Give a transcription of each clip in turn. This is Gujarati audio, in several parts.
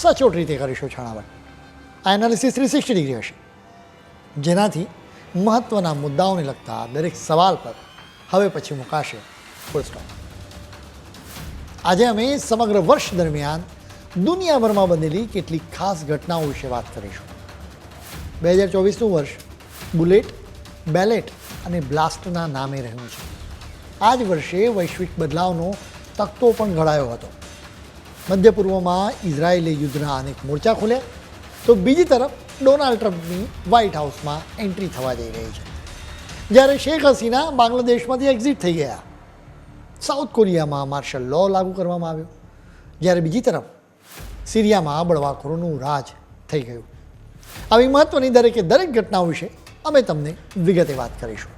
સચોટ રીતે કરીશું છણાવટ. આ એનાલિસિસ થ્રી સિક્સટી ડિગ્રી હશે. જેનાથી મહત્ત્વના મુદ્દાઓને લગતા દરેક સવાલ પર હવે પછી મુકાશે ફૂલ સ્ટોપ આજે અમે સમગ્ર વર્ષ દરમિયાન દુનિયાભરમાં બનેલી કેટલીક ખાસ ઘટનાઓ વિશે વાત કરીશું. બે હજાર ચોવીસનું વર્ષ બુલેટ, બેલેટ અને બ્લાસ્ટના નામે રહ્યું છે. આ જ વર્ષે વૈશ્વિક બદલાવનો તકતો પણ ઘડાયો હતો. મધ્ય પૂર્વમાં ઇઝરાયેલે યુદ્ધના અનેક મોરચા ખોલ્યા તો બીજી તરફ ડોનાલ્ડ ટ્રમ્પની વ્હાઇટ હાઉસમાં એન્ટ્રી થવા જઈ રહી છે. જ્યારે શેખ હસીના બાંગ્લાદેશમાંથી એક્ઝિટ થઈ ગયા. સાઉથ કોરિયામાં માર્શલ લો લાગુ કરવામાં આવ્યો. જ્યારે બીજી તરફ સિરિયામાં બળવાખોરોનું રાજ થઈ ગયું. આવી મહત્ત્વની દરેકે દરેક ઘટનાઓ વિશે અમે તમને વિગતે વાત કરીશું.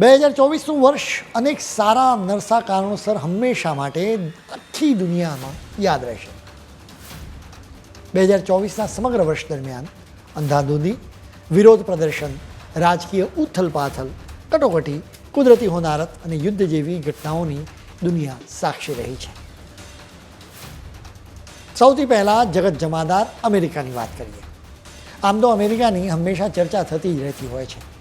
બે હજાર ચોવીસનું વર્ષ અનેક સારા નરસા કારણોસર હંમેશા માટે આખી દુનિયામાં યાદ રહેશે. બે હજાર ચોવીસના સમગ્ર વર્ષ દરમિયાન અંધાધૂંધી, વિરોધ પ્રદર્શન, રાજકીય ઉથલપાથલ કટોકટી, કુદરતી હોનારત અને યુદ્ધ જેવી ઘટનાઓની દુનિયા સાક્ષી રહી છે. સૌથી પહેલાં જગત જમાદાર અમેરિકાની વાત કરીએ. આમ તો અમેરિકાની હંમેશા ચર્ચા થતી જ રહેતી હોય છે.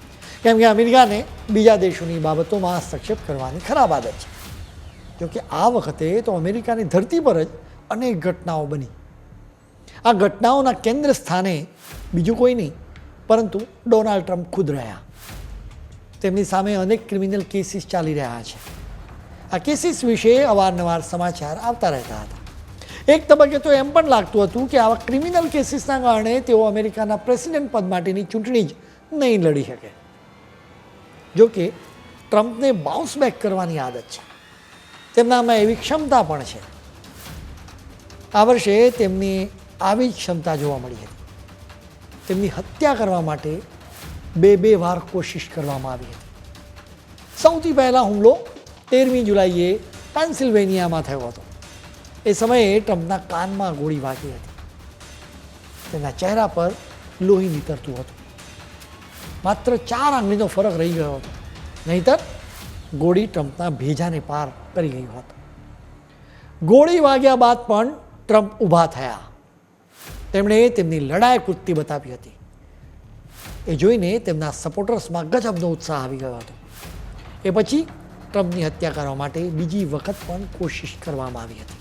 કેમ કે અમેરિકાને બીજા દેશોની બાબતોમાં હસ્તક્ષેપ કરવાની ખરાબ આદત છે. કે આ વખતે તો અમેરિકાની ધરતી પર જ અનેક ઘટનાઓ બની. આ ઘટનાઓના કેન્દ્ર સ્થાને બીજું કોઈ નહીં, પરંતુ ડોનાલ્ડ ટ્રમ્પ ખુદ રહ્યા. તેમની સામે અનેક ક્રિમિનલ કેસીસ ચાલી રહ્યા છે. આ કેસીસ વિશે અવારનવાર સમાચાર આવતા રહેતા હતા. એક તબક્કે તો એમ પણ લાગતું હતું કે આવા ક્રિમિનલ કેસીસના કારણે તેઓ અમેરિકાના પ્રેસિડેન્ટ પદ માટેની ચૂંટણી જ નહીં લડી શકે. જો કે ટ્રમ્પને બાઉન્સ બેક કરવાની આદત છે. તેમનામાં એવી ક્ષમતા પણ છે. આ વર્ષે તેમની આવી જ ક્ષમતા જોવા મળી હતી. તેમની હત્યા કરવા માટે બે બે વાર કોશિશ કરવામાં આવી હતી. સૌથી પહેલાં હુમલો તેરમી જુલાઈએ પેન્સિલ્વેનિયામાં થયો હતો. એ સમયે ટ્રમ્પના કાનમાં ગોળી વાગી હતી. તેના ચહેરા પર લોહી નીતરતું હતું. માત્ર ચાર આંગળીનો ફરક રહી ગયો હતો. નહીતર ગોળી ટ્રમ્પના ભેજાને પાર કરી ગયો હતો. ગોળી વાગ્યા બાદ પણ ટ્રમ્પ ઊભા થયા. તેમણે તેમની લડાઈ કૃતિ બતાવી હતી. એ જોઈને તેમના સપોર્ટર્સમાં ગજબનો ઉત્સાહ આવી ગયો હતો. એ પછી ટ્રમ્પની હત્યા કરવા માટે બીજી વખત પણ કોશિશ કરવામાં આવી હતી.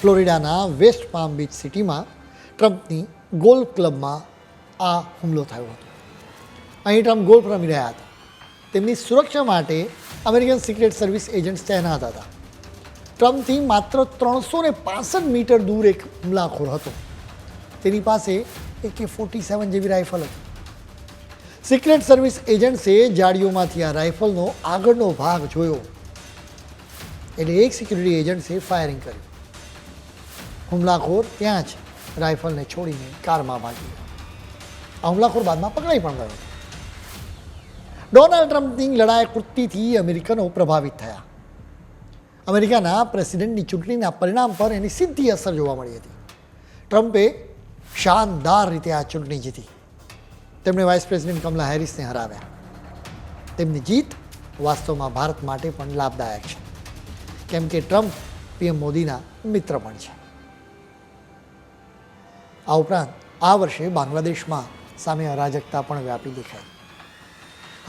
ફ્લોરિડાના વેસ્ટ પામ બીચ સિટીમાં ટ્રમ્પની ગોલ્ફ ક્લબમાં આ હુમલો થયો હતો. અહીં ટ્રમ્પ ગોલ્ફ રમી રહ્યા હતા. તેમની સુરક્ષા માટે અમેરિકન સિક્રેટ સર્વિસ એજન્ટ્સ તહેનાત હતા. ટ્રમ્પથી માત્ર ત્રણસો ને પાસઠ મીટર દૂર એક હુમલાખોર હતો. તેની પાસે એકે ફોર્ટી સેવન જેવી રાઇફલ હતી. સિક્રેટ સર્વિસ એજન્ટ્સે જાળીઓમાંથી આ રાઇફલનો આગળનો ભાગ જોયો. એટલે એક સિક્યુરિટી એજન્ટ્સે ફાયરિંગ કર્યું. હુમલાખોર ત્યાં જ રાઇફલને છોડીને કારમાં ભાગી ગયો. આ હુમલાખોર બાદમાં પકડાઈ પણ ગયો ડોનાલ્ડ ટ્રમ્પની લડાઈ કૃતિથી અમેરિકનો પ્રભાવિત થયા અમેરિકાના પ્રેસિડેન્ટની ચૂંટણીના પરિણામ પર એની સીધી અસર જોવા મળી હતી ટ્રમ્પે શાનદાર રીતે આ ચૂંટણી જીતી તેમણે વાઇસ પ્રેસિડેન્ટ કમલા હેરિસને હરાવ્યા તેમની જીત વાસ્તવમાં ભારત માટે પણ લાભદાયક છે. કેમ કે ટ્રમ્પ પીએમ મોદીના મિત્ર પણ છે. આ ઉપરાંત આ વર્ષે બાંગ્લાદેશમાં સામે અરાજકતા પણ વ્યાપી દેખાઈ.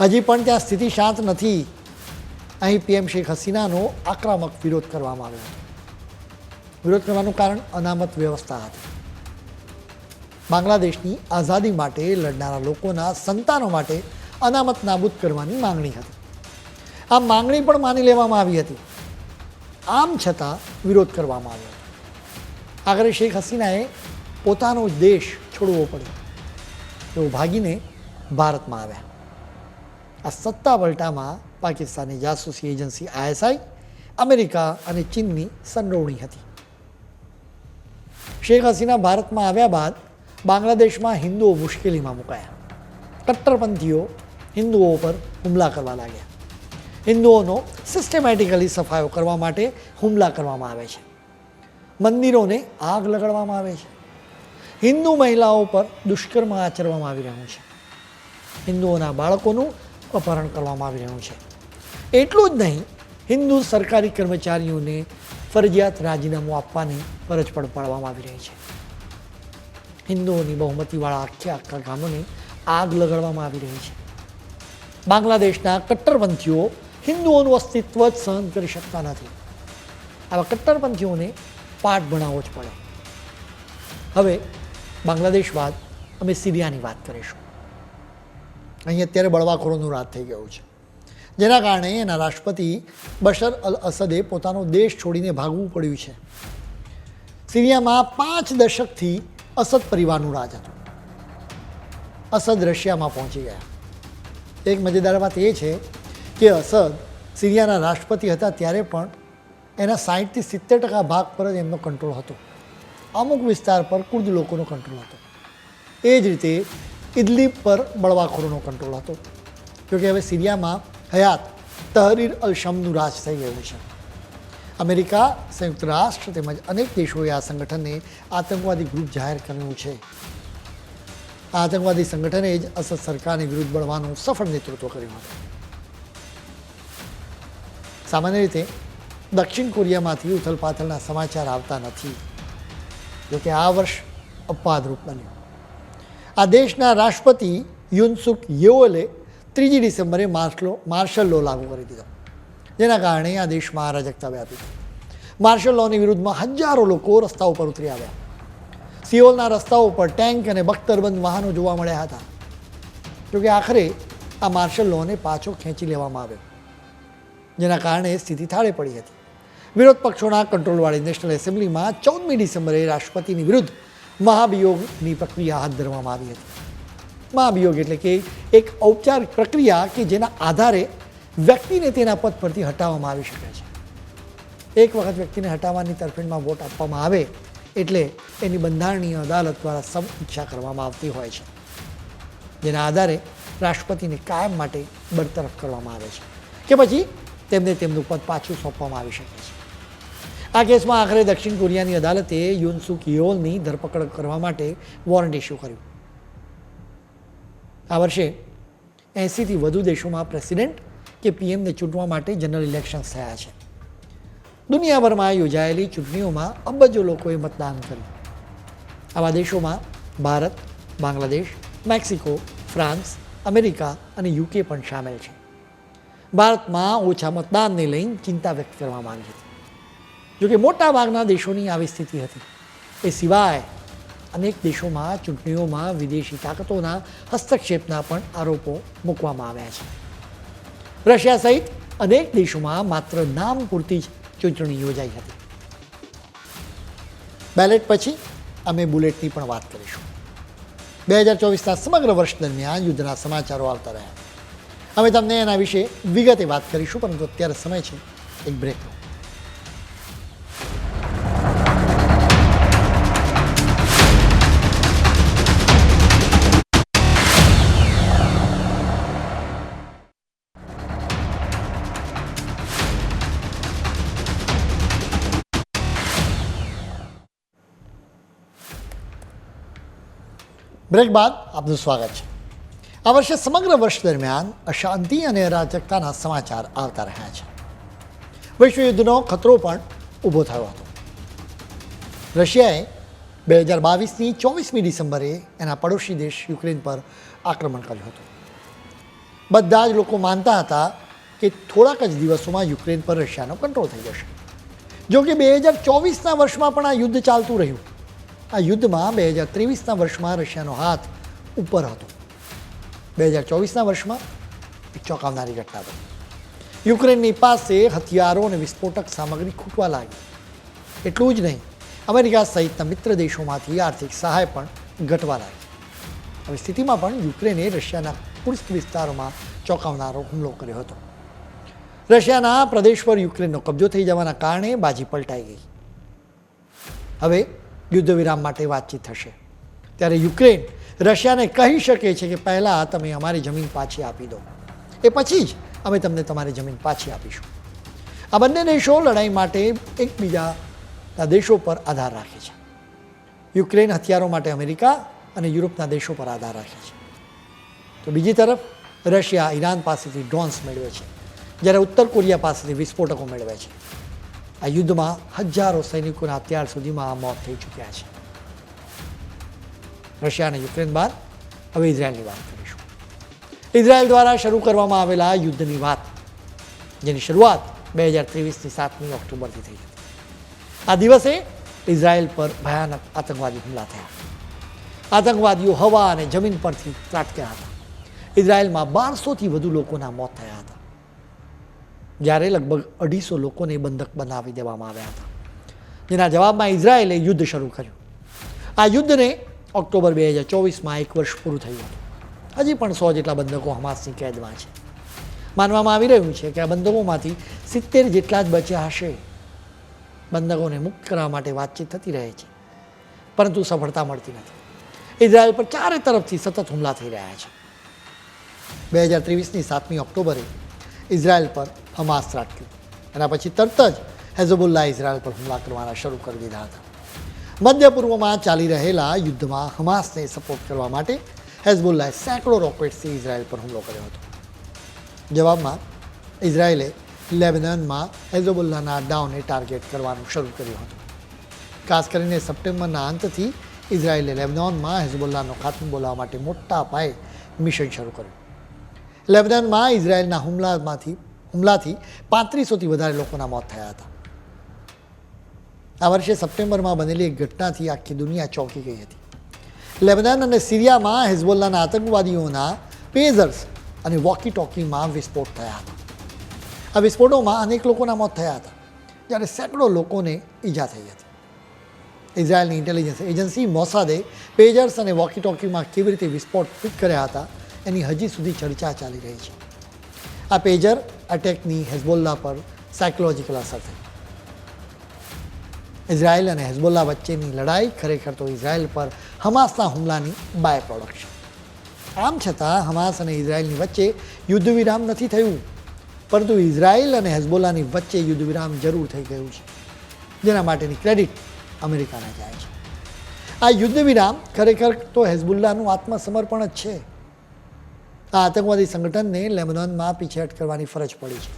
હજી પણ ત્યાં સ્થિતિ શાંત નથી. અહીં પીએમ શેખ હસીનાનો આક્રમક વિરોધ કરવામાં આવ્યો. વિરોધ કરવાનું કારણ અનામત વ્યવસ્થા હતી. બાંગ્લાદેશની આઝાદી માટે લડનારા લોકોના સંતાનો માટે અનામત નાબૂદ કરવાની માંગણી હતી. આ માંગણી પણ માની લેવામાં આવી હતી. આમ છતાં વિરોધ કરવામાં આવ્યો. આગળ શેખ હસીનાએ પોતાનો દેશ છોડવો પડ્યો. તેઓ ભાગીને ભારતમાં આવ્યા. આ સત્તા પલટામાં પાકિસ્તાની જાસૂસી એજન્સી આઈએસઆઈ, અમેરિકા અને ચીનની સંડોવણી હતી. શેખ હસીના ભારતમાં આવ્યા બાદ બાંગ્લાદેશમાં હિન્દુઓ મુશ્કેલીમાં મુકાયા. કટ્ટરપંથીઓ હિન્દુઓ પર હુમલા કરવા લાગ્યા. હિન્દુઓનો સિસ્ટેમેટિકલી સફાયો કરવા માટે હુમલા કરવામાં આવે છે. મંદિરોને આગ લગાડવામાં આવે છે. હિન્દુ મહિલાઓ પર દુષ્કર્મ આચરવામાં આવી રહ્યું છે. હિન્દુઓના બાળકોનું અપહરણ કરવામાં આવી રહ્યું છે. એટલું જ નહીં, હિન્દુ સરકારી કર્મચારીઓને ફરજિયાત રાજીનામું આપવાની ફરજ પણ પાડવામાં આવી રહી છે. હિન્દુઓની બહુમતીવાળા આખે આખા ગામોને આગ લગાડવામાં આવી રહી છે. બાંગ્લાદેશના કટ્ટરપંથીઓ હિન્દુઓનું અસ્તિત્વ જ સહન કરી શકતા નથી. આવા કટ્ટરપંથીઓને પાઠ ભણાવવો જ પડે. હવે બાંગ્લાદેશ બાદ અમે સિરિયાની વાત કરીશું. અહીં અત્યારે બળવાખોરોનું રાત થઈ ગયું છે. જેના કારણે એના રાષ્ટ્રપતિ બશર અલ અસદે પોતાનો દેશ છોડીને ભાગવું પડ્યું છે. સિરિયામાં પાંચ દશકથી અસદ પરિવારનું રાજ હતું. અસદ રશિયામાં પહોંચી ગયા. એક મજેદાર વાત એ છે કે અસદ સિરિયાના રાષ્ટ્રપતિ હતા ત્યારે પણ એના સાહીઠથી સિત્તેર ટકા ભાગ પર જ એમનો કંટ્રોલ હતો. અમુક વિસ્તાર પર કુર્દ લોકોનો કંટ્રોલ હતો. એ જ રીતે ઇદલીબ પર બળવાખોરોનો કંટ્રોલ હતો. જોકે હવે સિરિયામાં હયાત તહરીર અલ શમનું રાજ થઈ ગયું છે. અમેરિકા સંયુક્ત રાષ્ટ્ર તેમજ અનેક દેશોએ આ સંગઠનને આતંકવાદી ગ્રુપ જાહેર કર્યું છે. આ આતંકવાદી સંગઠને જ અસદ સરકારની વિરુદ્ધ બળવાનું સફળ નેતૃત્વ કર્યું હતું. સામાન્ય રીતે દક્ષિણ કોરિયામાંથી ઉથલપાથલના સમાચાર આવતા નથી. જોકે આ વર્ષ અપવાદરૂપ બન્યું આ દેશના રાષ્ટ્રપતિ યુનસુક યોલે ત્રીજી ડિસેમ્બરે માર્શલો, માર્શલ લો લાગુ કરી દીધો. જેના કારણે આ દેશમાં અરાજકતા વ્યાપી. માર્શલ લોની વિરુદ્ધમાં હજારો લોકો રસ્તા ઉપર ઉતરી આવ્યા. સિયોલના રસ્તાઓ પર ટેન્ક અને બખ્તરબંધ વાહનો જોવા મળ્યા હતા. જોકે આખરે આ માર્શલ લોને પાછો ખેંચી લેવામાં આવ્યો. જેના કારણે સ્થિતિ થાળે પડી હતી. વિરોધ પક્ષોના કંટ્રોલવાળી નેશનલ એસેમ્બલીમાં ચૌદમી ડિસેમ્બરે રાષ્ટ્રપતિની વિરુદ્ધ મહાભિયોગની પ્રક્રિયા હાથ ધરવામાં આવી હતી. મહાભિયોગ એટલે કે એક ઔપચારિક પ્રક્રિયા કે જેના આધારે વ્યક્તિને તેના પદ પરથી હટાવવામાં આવી શકે છે. એક વખત વ્યક્તિને હટાવવાની તરફેણમાં વોટ આપવામાં આવે એટલે એની બંધારણીય અદાલત દ્વારા સમીક્ષા કરવામાં આવતી હોય છે. જેના આધારે રાષ્ટ્રપતિને કાયમ માટે બરતરફ કરવામાં આવે છે કે પછી તેમને તેમનું પદ પાછું સોંપવામાં આવી શકે છે. આ કેસમાં આખરે દક્ષિણ કોરિયાની અદાલતે યુનસુક યોલની ધરપકડ કરવા માટે વોરંટ ઇસ્યુ કર્યું. આ વર્ષે એંસીથી વધુ દેશોમાં પ્રેસિડેન્ટ કે પીએમને ચૂંટવા માટે જનરલ ઇલેક્શન્સ થયા છે. દુનિયાભરમાં યોજાયેલી ચૂંટણીઓમાં અબજો લોકોએ મતદાન કર્યું. આવા દેશોમાં Bharat, Bangladesh, Mexico, France, America અને યુકે પણ સામેલ છે. ભારતમાં ઓછા મતદાનને લઈને ચિંતા વ્યક્ત કરવામાં આવી હતી. જોકે મોટાભાગના દેશોની આવી સ્થિતિ હતી. એ સિવાય અનેક દેશોમાં, ચૂંટણીઓમાં વિદેશી તાકાતોના હસ્તક્ષેપના પણ આરોપો મૂકવામાં આવ્યા છે. રશિયા સહિત અનેક દેશોમાં માત્ર નામ પૂરતી જ ચૂંટણી યોજાઈ હતી. બેલેટ પછી અમે બુલેટની પણ વાત કરીશું. બે હજાર ચોવીસના સમગ્ર વર્ષ દરમિયાન યુદ્ધના સમાચારો આવતા રહ્યા. અમે તમને એના વિશે વિગતે વાત કરીશું, પરંતુ અત્યારે સમય છે, એક બ્રેકનો બ્રેક બાદ આપનું સ્વાગત છે. આ વર્ષે સમગ્ર વર્ષ દરમિયાન અશાંતિ અને અરાજકતાના સમાચાર આવતા રહ્યા છે. વિશ્વયુદ્ધનો ખતરો પણ ઊભો થયો હતો. રશિયાએ બે હજાર બાવીસની ચોવીસમી ડિસેમ્બરે એના પડોશી દેશ યુક્રેન પર આક્રમણ કર્યું હતું. બધા જ લોકો માનતા હતા કે થોડાક જ દિવસોમાં યુક્રેન પર રશિયાનો કંટ્રોલ થઈ જશે. જો કે બે હજાર ચોવીસના વર્ષમાં પણ આ યુદ્ધ ચાલતું રહ્યું. આ યુદ્ધમાં બે હજાર ત્રેવીસના વર્ષમાં રશિયાનો હાથ ઉપર હતો. બે હજાર ચોવીસના વર્ષમાં એક ચોંકાવનારી ઘટના બની. યુક્રેનની પાસે હથિયારો અને વિસ્ફોટક સામગ્રી ખૂટવા લાગી. એટલું જ નહીં, અમેરિકા સહિતના મિત્ર દેશોમાંથી આર્થિક સહાય પણ ઘટવા લાગી. આવી સ્થિતિમાં પણ યુક્રેને રશિયાના કુર્સ્ક વિસ્તારોમાં ચોંકાવનારો હુમલો કર્યો હતો. રશિયાના પ્રદેશ પર યુક્રેનનો કબજો થઈ જવાના કારણે બાજી પલટાઈ ગઈ. હવે યુદ્ધ વિરામ માટે વાતચીત થશે. ત્યારે યુક્રેન રશિયાને કહી શકે છે કે પહેલાં તમે અમારી જમીન પાછી આપી દો. એ પછી જ અમે તમને તમારી જમીન પાછી આપીશું. આ બંને દેશો લડાઈ માટે એકબીજાના દેશો પર આધાર રાખે છે. યુક્રેન હથિયારો માટે અમેરિકા અને યુરોપના દેશો પર આધાર રાખે છે. તો બીજી તરફ, રશિયા ઈરાન પાસેથી ડ્રોન્સ મેળવે છે. જ્યારે ઉત્તર કોરિયા પાસેથી વિસ્ફોટકો મેળવે છે. આ યુદ્ધમાં હજારો સૈનિકોના અત્યાર સુધીમાં આ મોત થઈ ચૂક્યા છે. રશિયા અને યુક્રેન બાદ હવે ઇઝરાયલની વાત કરીશું. ઇઝરાયલ દ્વારા શરૂ કરવામાં આવેલા યુદ્ધની વાત, જેની શરૂઆત બે હજાર ત્રેવીસની સાતમી ઓક્ટોબરથી થઈ હતી. આ દિવસે ઇઝરાયલ પર ભયાનક આતંકવાદી હુમલા થયા. આતંકવાદીઓ હવા અને જમીન પરથી ત્રાટક્યા હતા. ઇઝરાયલમાં બારસોથી વધુ લોકોના મોત થયા હતા. જ્યારે લગભગ અઢીસો લોકોને બંધક બનાવી દેવામાં આવ્યા હતા. જેના જવાબમાં ઇઝરાયેલે યુદ્ધ શરૂ કર્યું. આ યુદ્ધને ઓક્ટોબર બે હજાર ચોવીસમાં એક વર્ષ પૂરું થયું હતું. હજી પણ સો જેટલા બંધકો હમાસની કેદમાં છે. માનવામાં આવી રહ્યું છે કે આ બંધકોમાંથી સિત્તેર જેટલા જ બચ્યા હશે. બંધકોને મુક્ત કરવા માટે વાતચીત થતી રહે છે. પરંતુ સફળતા મળતી નથી. ઇઝરાયલ પર ચારે તરફથી સતત હુમલા થઈ રહ્યા છે. બે હજાર ત્રેવીસની સાતમી ઓક્ટોબરે ઇઝરાયલ પર હમાસ ત્રાટક્યું એના પછી તરત જ હેઝબુલ્લા ઇઝરાયલ પર હુમલા કરવાના શરૂ કરી દીધા હતા. મધ્ય પૂર્વમાં ચાલી રહેલા યુદ્ધમાં હમાસને સપોર્ટ કરવા માટે હેઝબુલ્લાએ સેંકડો રોકેટ્સથી ઇઝરાયલ પર હુમલો કર્યો હતો. જવાબમાં ઇઝરાયેલે લેબનનમાં હેઝબુલ્લાના અડ્ડાઓને ટાર્ગેટ કરવાનું શરૂ કર્યું હતું. ખાસ કરીને સપ્ટેમ્બરના અંતથી ઇઝરાયેલે લેબનોનમાં હેઝબુલ્લાનો ખાત્મો બોલાવવા માટે મોટા પાયે મિશન શરૂ કર્યું. લેબનનમાં ઇઝરાયેલના હુમલામાંથી હુમલાથી પાંત્રીસોથી વધારે લોકોના મોત થયા હતા. આ વર્ષે સપ્ટેમ્બરમાં બનેલી એક ઘટનાથી આખી દુનિયા ચોંકી ગઈ હતી. લેબનાન અને સિરિયામાં હિઝબોલ્લાના આતંકવાદીઓના પેઝર્સ અને વોકી ટોકીમાં વિસ્ફોટ થયા હતા. આ વિસ્ફોટોમાં અનેક લોકોના મોત થયા હતા, જ્યારે સેંકડો લોકોને ઈજા થઈ હતી. ઇઝરાયલની ઇન્ટેલિજન્સ એજન્સી મોસાદે પેજર્સ અને વોકી ટોકીમાં કેવી રીતે વિસ્ફોટ ફિટ કર્યા હતા એની હજી સુધી ચર્ચા ચાલી રહી છે. આ પેજર અટેકની હેઝબોલ્લા પર સાયકોલોજીકલ અસર થઈ. ઇઝરાયલ અને હેઝબોલ્લા વચ્ચેની લડાઈ ખરેખર તો ઇઝરાયલ પર હમાસના હુમલાની બાય પ્રોડક્ટ છે. આમ છતાં હમાસ અને ઇઝરાયલની વચ્ચે યુદ્ધ વિરામ નથી થયું. પરંતુ ઇઝરાયલ અને હેઝબોલ્લાની વચ્ચે યુદ્ધ વિરામ જરૂર થઈ ગયું છે. જેના માટેની ક્રેડિટ અમેરિકાને જાય છે. આ યુદ્ધ વિરામ ખરેખર તો હેઝબુલ્લાનું આત્મસમર્પણ જ છે. આ આતંકવાદી સંગઠનને લેબનોનમાં પીછેહટ કરવાની ફરજ પડી છે.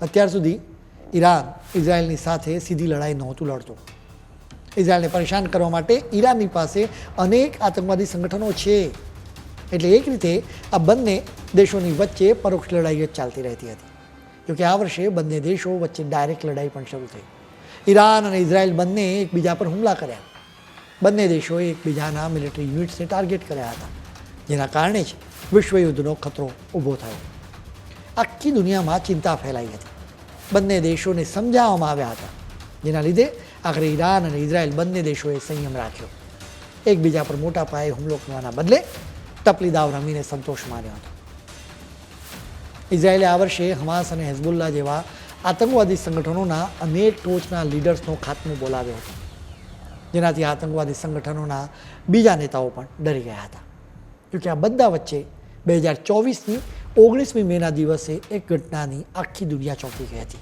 અત્યાર સુધી ઈરાન ઇઝરાયલની સાથે સીધી લડાઈ નહોતું લડતું. ઇઝરાયલને પરેશાન કરવા માટે ઈરાનની પાસે અનેક આતંકવાદી સંગઠનો છે. એટલે એક રીતે આ બંને દેશોની વચ્ચે પરોક્ષ લડાઈઓ જ ચાલતી રહેતી હતી. જોકે આ વર્ષે બંને દેશો વચ્ચે ડાયરેક્ટ લડાઈ પણ શરૂ થઈ. ઈરાન અને ઇઝરાયલ બંને એકબીજા પર હુમલા કર્યા. બંને દેશોએ એકબીજાના મિલિટરી યુનિટ્સને ટાર્ગેટ કર્યા હતા. જેના કારણે જ વિશ્વયુદ્ધનો ખતરો ઊભો થયો. આખી દુનિયામાં ચિંતા ફેલાઈ હતી. બંને દેશોને સમજાવવામાં આવ્યા હતા. જેના લીધે આખરે ઈરાન અને ઇઝરાયલ બંને દેશોએ સંયમ રાખ્યો. એકબીજા પર મોટા પાયે હુમલો કરવાના બદલે તપલી દાવ રમીને સંતોષ માન્યો હતો. ઇઝરાયેલે આ વર્ષે હમાસ અને હેઝબુલ્લા જેવા આતંકવાદી સંગઠનોના અનેક ટોચના લીડર્સનો ખાત્મો બોલાવ્યો હતો. જેનાથી આતંકવાદી સંગઠનોના બીજા નેતાઓ પણ ડરી ગયા હતા. જોકે આ બધા વચ્ચે બે હજાર ચોવીસની ઓગણીસમી મેના દિવસે એક ઘટનાની આખી દુનિયા ચોંકી ગઈ હતી.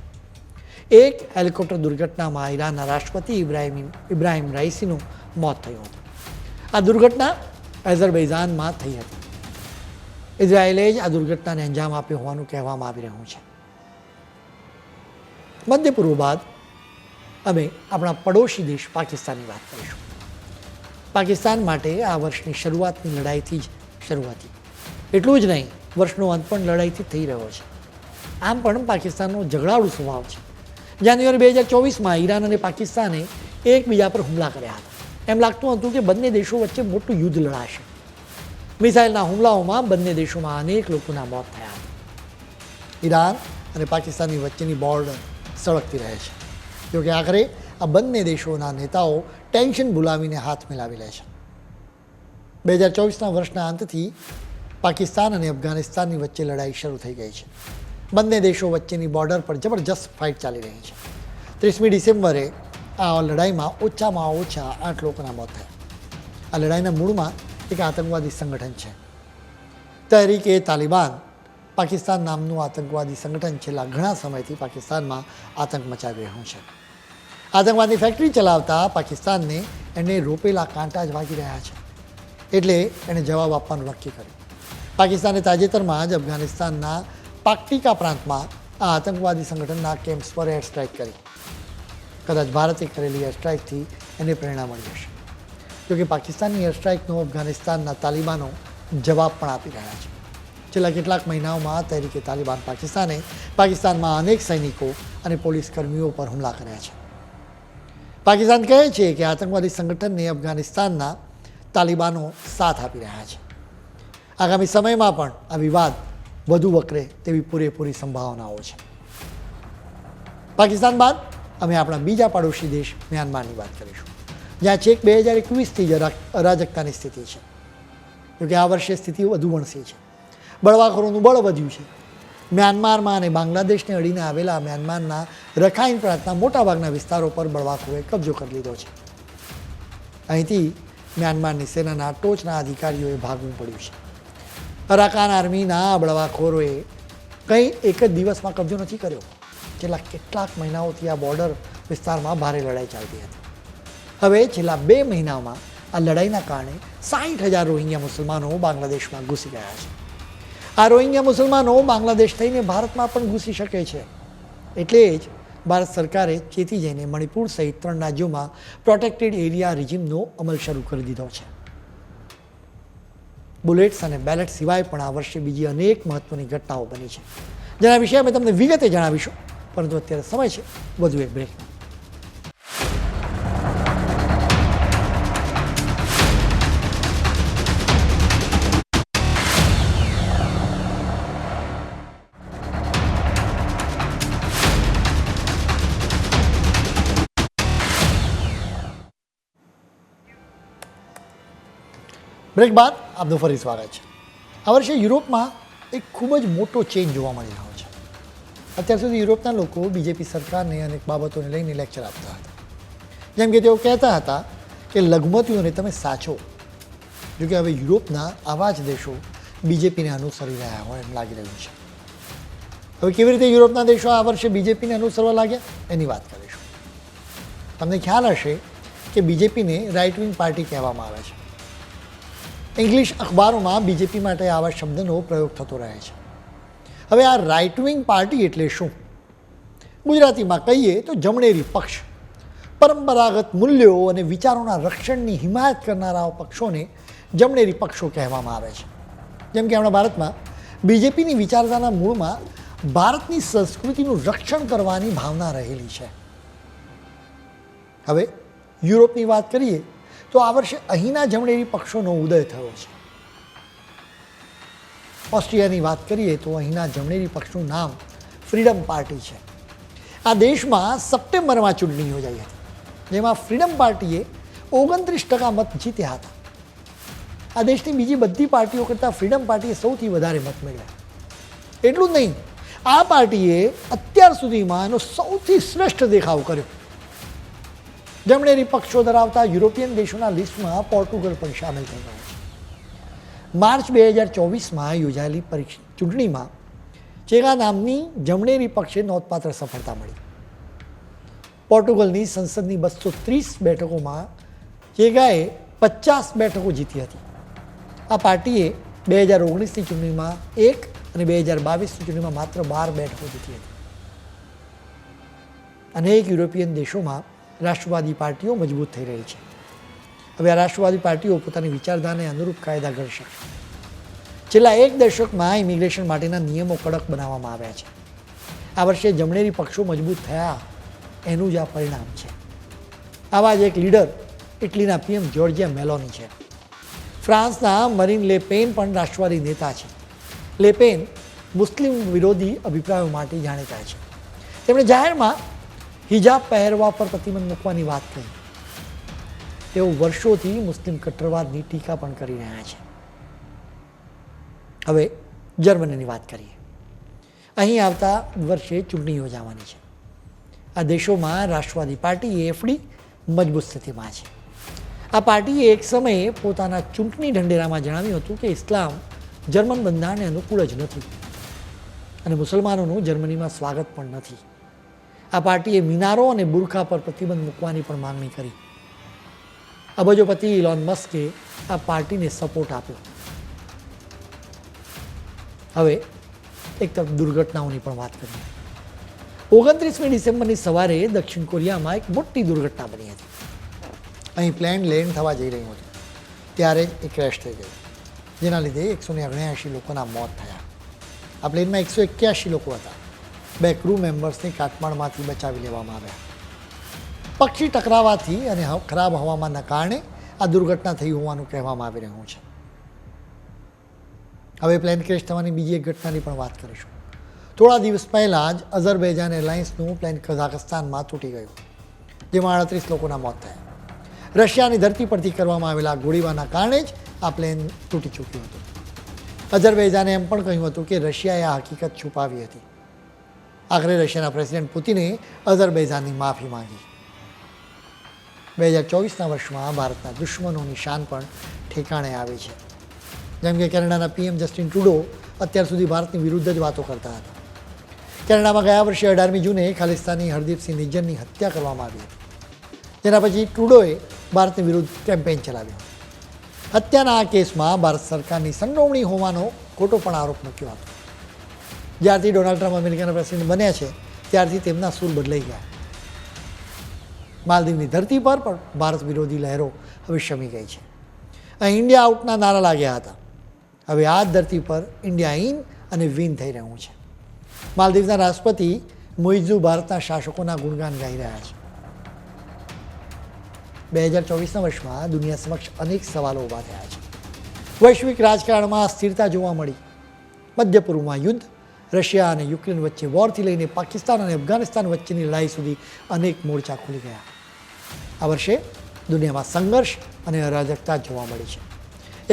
એક હેલિકોપ્ટર દુર્ઘટનામાં ઈરાનના રાષ્ટ્રપતિ ઇબ્રાહિમ ઇબ્રાહિમ રાઈસીનું મોત થયું હતું. આ દુર્ઘટના એઝરબૈઝાનમાં થઈ હતી. ઇઝરાયેલે જ આ દુર્ઘટનાને અંજામ આપ્યો હોવાનું કહેવામાં આવી રહ્યું છે. મધ્ય પૂર્વ બાદ અમે આપણા પડોશી દેશ પાકિસ્તાનની વાત કરીશું. પાકિસ્તાન માટે આ વર્ષની શરૂઆતની લડાઈથી જ શરૂ હતી એટલું જ નહીં, વર્ષનો અંત પણ લડાઈથી થઈ રહ્યો છે. આમ પણ પાકિસ્તાનનો ઝઘડાળુ સ્વભાવ છે. જાન્યુઆરી બે હજાર ચોવીસમાં ઈરાન અને પાકિસ્તાને એકબીજા પર હુમલા કર્યા હતા. એમ લાગતું હતું કે બંને દેશો વચ્ચે મોટું યુદ્ધ લડાશે. મિસાઇલના હુમલાઓમાં બંને દેશોમાં અનેક લોકોના મોત થયા હતા. ઈરાન અને પાકિસ્તાનની વચ્ચેની બોર્ડર સળગતી રહે છે. જોકે આખરે આ બંને દેશોના નેતાઓ ટેન્શન ભૂલાવીને હાથ મિલાવી લે છે. બે હજાર ચોવીસના વર્ષના અંતથી પાકિસ્તાન અને અફઘાનિસ્તાનની વચ્ચે લડાઈ શરૂ થઈ ગઈ છે. બંને દેશો વચ્ચેની બોર્ડર પર જબરજસ્ત ફાઇટ ચાલી રહી છે. ત્રીસમી ડિસેમ્બરે આ લડાઈમાં ઓછામાં ઓછા આઠ લોકોના મોત થયા. આ લડાઈના મૂળમાં એક આતંકવાદી સંગઠન છે. તહેરીક એ તાલિબાન પાકિસ્તાન નામનું આતંકવાદી સંગઠન છેલ્લા ઘણા સમયથી પાકિસ્તાનમાં આતંક મચાવી રહ્યું છે. આતંકવાદી ફેક્ટરી ચલાવતા પાકિસ્તાનને એને રોપેલા કાંટા જ વાગી રહ્યા છે. એટલે એણે જવાબ આપવાનું નક્કી કર્યું. પાકિસ્તાને તાજેતરમાં જ અફઘાનિસ્તાનના પાકટીકા પ્રાંતમાં આ આતંકવાદી સંગઠનના કેમ્પ્સ પર એર સ્ટ્રાઇક કરી. કદાચ ભારતે કરેલી એર સ્ટ્રાઇકથી એને પ્રેરણા મળી હશે. જોકે પાકિસ્તાનની એર સ્ટ્રાઇકનો અફઘાનિસ્તાનના તાલિબાનો જવાબ પણ આપી રહ્યા છે. છેલ્લા કેટલાક મહિનાઓમાં તહેરીકે તાલિબાન પાકિસ્તાને પાકિસ્તાનમાં અનેક સૈનિકો અને પોલીસ કર્મીઓ પર હુમલા કર્યા છે. પાકિસ્તાન કહે છે કે આતંકવાદી સંગઠનને અફઘાનિસ્તાનના તાલિબાનો સાથ આપી રહ્યા છે. આગામી સમયમાં પણ આ વિવાદ વધુ વકરે તેવી પૂરેપૂરી સંભાવનાઓ છે. પાકિસ્તાન બાદ અમે આપણા બીજા પાડોશી દેશ મ્યાનમારની વાત કરીશું, જ્યાં છેક બે હજાર એકવીસથી જ અરા- અરાજકતાની સ્થિતિ છે. જોકે આ વર્ષે સ્થિતિ વધુ વણસી છે. બળવાખોરોનું બળ વધ્યું છે. મ્યાનમારમાં અને બાંગ્લાદેશને અડીને આવેલા મ્યાનમારના રખાઈન પ્રાંતના મોટાભાગના વિસ્તારો પર બળવાખોરોએ કબજો કરી લીધો છે. અહીંથી મ્યાનમારની સેનાના ટોચના અધિકારીઓએ ભાગવું પડ્યું છે. અરાકાન આર્મીના બળવાખોરોએ કંઈ એક જ દિવસમાં કબજો નથી કર્યો. છેલ્લા કેટલાક મહિનાઓથી આ બોર્ડર વિસ્તારમાં ભારે લડાઈ ચાલતી હતી. હવે છેલ્લા બે મહિનામાં આ લડાઈના કારણે સાઠ હજાર રોહિંગ્યા મુસલમાનો બાંગ્લાદેશમાં ઘૂસી ગયા છે. આ રોહિંગ્યા મુસલમાનો બાંગ્લાદેશ થઈને ભારતમાં પણ ઘૂસી શકે છે. એટલે જ ભારત સરકારે ચેતી જઈને મણિપુર સહિત ત્રણ રાજ્યોમાં પ્રોટેક્ટેડ એરિયા રિજીમનો અમલ શરૂ કરી દીધો છે. બુલેટ્સ અને બેલેટ સિવાય પણ આ વર્ષે બીજી અનેક મહત્વની ઘટનાઓ બની છે. જેના વિશે અમે તમને વિગતે જણાવીશું, પરંતુ અત્યારે સમય છે, વધુ એક બ્રેકનો બ્રેક બાદ આપનું ફરી સ્વાગત છે. આ વર્ષે યુરોપમાં એક ખૂબ જ મોટો ચેન્જ જોવા મળી રહ્યો છે. અત્યાર સુધી યુરોપના લોકો બીજેપી સરકારને અનેક બાબતોને લઈને લેક્ચર આપતા હતા. જેમ કે તેઓ કહેતા હતા કે લઘુમતીઓને તમે સાચો. જોકે હવે યુરોપના આવા જ દેશો બીજેપીને અનુસરી રહ્યા હોય એમ લાગી રહ્યું છે. હવે કેવી રીતે યુરોપના દેશો આ વર્ષે બીજેપીને અનુસરવા લાગ્યા? એની વાત કરીશું. તમને ખ્યાલ હશે કે બીજેપીને રાઇટ વિંગ પાર્ટી કહેવામાં આવે છે. ઇંગ્લિશ અખબારોમાં બીજેપી માટે આવા શબ્દનો પ્રયોગ થતો રહે છે. હવે આ રાઇટ વિંગ પાર્ટી એટલે શું? ગુજરાતીમાં કહીએ તો જમણેરી પક્ષ. પરંપરાગત મૂલ્યો અને વિચારોના રક્ષણની હિમાયત કરનારા પક્ષોને જમણેરી પક્ષો કહેવામાં આવે છે. જેમ કે આપણા ભારતમાં બીજેપીની વિચારધારાના મૂળમાં ભારતની સંસ્કૃતિનું રક્ષણ કરવાની ભાવના રહેલી છે. હવે યુરોપની વાત કરીએ તો આ વર્ષે અહીંના જમણેરી પક્ષોનો ઉદય થયો છે. ઓસ્ટ્રિયાની વાત કરીએ તો અહીંના જમણેરી પક્ષનું નામ ફ્રીડમ પાર્ટી છે. આ દેશમાં સપ્ટેમ્બરમાં ચૂંટણી યોજાઈ હતી, જેમાં ફ્રીડમ પાર્ટીએ ઓગણત્રીસ ટકા મત જીત્યા હતા. આ દેશની બીજી બધી પાર્ટીઓ કરતાં ફ્રીડમ પાર્ટીએ સૌથી વધારે મત મેળવ્યા. એટલું જ નહીં, આ પાર્ટીએ અત્યાર સુધીમાં એનો સૌથી શ્રેષ્ઠ દેખાવ કર્યો. જમણેરી પક્ષો ધરાવતા યુરોપિયન દેશોના લિસ્ટમાં પોર્ટુગલ પણ સામેલ થયો. છે માર્ચ બે હજાર ચોવીસમાં યોજાયેલી પરીક્ષા ચૂંટણીમાં ચેગા નામની જમણેરી પક્ષે નોંધપાત્ર સફળતા મળી. પોર્ટુગલની સંસદની બસો ત્રીસ બેઠકોમાં ચેગાએ પચાસ બેઠકો જીતી હતી. આ પાર્ટીએ બે હજાર ઓગણીસની ચૂંટણીમાં એક અને બે હજાર બાવીસની ચૂંટણીમાં માત્ર બાર બેઠકો જીતી હતી. અનેક યુરોપિયન દેશોમાં રાષ્ટ્રવાદી પાર્ટીઓ મજબૂત થઈ રહી છે. હવે આ રાષ્ટ્રવાદી પાર્ટીઓ પોતાની વિચારધારાને અનુરૂપ કાયદા ઘડશે. છેલ્લા એક દશકમાં ઇમિગ્રેશન માટેના નિયમો કડક બનાવવામાં આવ્યા છે. આ વર્ષે જમણેરી પક્ષો મજબૂત થયા, એનું જ આ પરિણામ છે. આવા જ એક લીડર ઇટલીના પીએમ જ્યોર્જિયા મેલોની છે. ફ્રાન્સના મરીન લેપેન પણ રાષ્ટ્રવાદી નેતા છે. લે પેન મુસ્લિમ વિરોધી અભિપ્રાયો માટે જાણીતા છે. તેમણે જાહેરમાં હિજાબ પહેરવા પર પ્રતિબંધ મૂકવાની વાત કહી તેઓ વર્ષોથી મુસ્લિમ કટ્ટરવાદની ટીકા પણ કરી રહ્યા છે. હવે જર્મનીની વાત કરીએ. અહીં આવતા વર્ષે ચૂંટણી યોજાવાની છે. આ દેશોમાં રાષ્ટ્રવાદી પાર્ટી એફડી મજબૂત સ્થિતિમાં છે. આ પાર્ટીએ એક સમયે પોતાના ચૂંટણી ઢંઢેરામાં જણાવ્યું હતું કે ઇસ્લામ જર્મન બંધારણને અનુકૂળ જ નથી. અને મુસલમાનોનું જર્મનીમાં સ્વાગત પણ નથી. આ પાર્ટીએ મિનારો અને બુરખા પર પ્રતિબંધ મૂકવાની પણ માંગણી કરી. અબજોપતિ ઇલોન મસ્કે આ પાર્ટીને સપોર્ટ આપ્યો. હવે એક તરફ દુર્ઘટનાઓની પણ વાત કરીએ. ઓગણત્રીસમી ડિસેમ્બરની સવારે દક્ષિણ કોરિયામાં એક મોટી દુર્ઘટના બની હતી. અહીં પ્લેન લેન્ડ થવા જઈ રહ્યું હતું. ત્યારે એ ક્રેશ થઈ ગયું જેના લીધે એકસો ને ઓગણ્યાએંશી લોકોના મોત થયા. આ પ્લેનમાં એકસો એક્યાસી લોકો હતા. બે ક્રૂ મેમ્બર્સને કાટમાળમાંથી બચાવી લેવામાં આવ્યા. પક્ષી ટકરાવાથી અને ખરાબ હવામાનના કારણે આ દુર્ઘટના થઈ હોવાનું કહેવામાં આવી રહ્યું છે. હવે પ્લેન ક્રેશ થવાની બીજી એક ઘટનાની પણ વાત કરીશું. થોડા દિવસ પહેલાં જ અઝરબૈજાન એરલાઇન્સનું પ્લેન કઝાકસ્તાનમાં તૂટી ગયું, જેમાં અડત્રીસ લોકોના મોત થયા. રશિયાની ધરતી પરથી કરવામાં આવેલા ગોળીબારના કારણે જ આ પ્લેન તૂટી ચૂક્યું હતું. અઝરબૈજાને એમ પણ કહ્યું હતું કે રશિયાએ આ હકીકત છુપાવી હતી. આખરે રશિયાના પ્રેસિડેન્ટ પુતિને અઝરબૈજાનની માફી માંગી. બે હજાર ચોવીસના વર્ષમાં ભારતના દુશ્મનોની શાન પણ ઠેકાણે આવી છે. જેમ કે કેનેડાના પીએમ જસ્ટિન ટ્રુડો અત્યાર સુધી ભારતની વિરુદ્ધ જ વાતો કરતા હતા. કેનેડામાં ગયા વર્ષે અઢારમી જૂને ખાલિસ્તાની હરદીપસિંહ નિજ્જરની હત્યા કરવામાં આવી હતી. જેના પછી ટ્રુડોએ ભારતની વિરુદ્ધ કેમ્પેઇન ચલાવ્યો. હત્યાના આ કેસમાં ભારત સરકારની સંડોવણી હોવાનો ખોટો પણ આરોપ મૂક્યો હતો. જ્યારથી ડોનાલ્ડ ટ્રમ્પ અમેરિકાના પ્રેસિડેન્ટ બન્યા છે, ત્યારથી તેમના સૂર બદલાઈ ગયા. માલદીવની ધરતી પર પણ ભારત વિરોધી લહેરો હવે શમી ગઈ છે. અહીં ઇન્ડિયા આઉટના નારા લાગ્યા હતા. હવે આ ધરતી પર ઇન્ડિયા ઇન અને વિન થઈ રહ્યું છે. માલદીવના રાષ્ટ્રપતિ મોઇઝુ ભારતના શાસકોના ગુણગાન ગાઈ રહ્યા છે. બે હજાર ચોવીસના વર્ષમાં દુનિયા સમક્ષ અનેક સવાલો ઊભા થયા છે. વૈશ્વિક રાજકારણમાં અસ્થિરતા જોવા મળી. મધ્ય પૂર્વમાં યુદ્ધ રશિયા અને યુક્રેન વચ્ચે વોરથી લઈને પાકિસ્તાન અને અફઘાનિસ્તાન વચ્ચેની લડાઈ સુધી અનેક મોરચા ખુલી ગયા. આ વર્ષે દુનિયામાં સંઘર્ષ અને અરાજકતા જોવા મળી છે.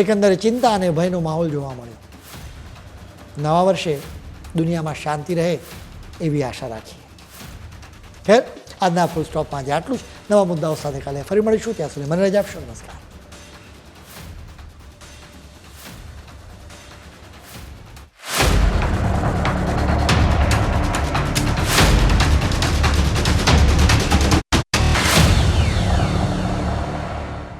એકંદરે ચિંતા અને ભયનો માહોલ જોવા મળ્યો. નવા વર્ષે દુનિયામાં શાંતિ રહે એવી આશા રાખીએ. ખેર, આજના ફૂલ સ્ટોપમાં આજે આટલું જ. નવા મુદ્દાઓ સાથે કાલે ફરી મળીશું. ત્યાં સુધી મને રજા આપશો. નમસ્કાર.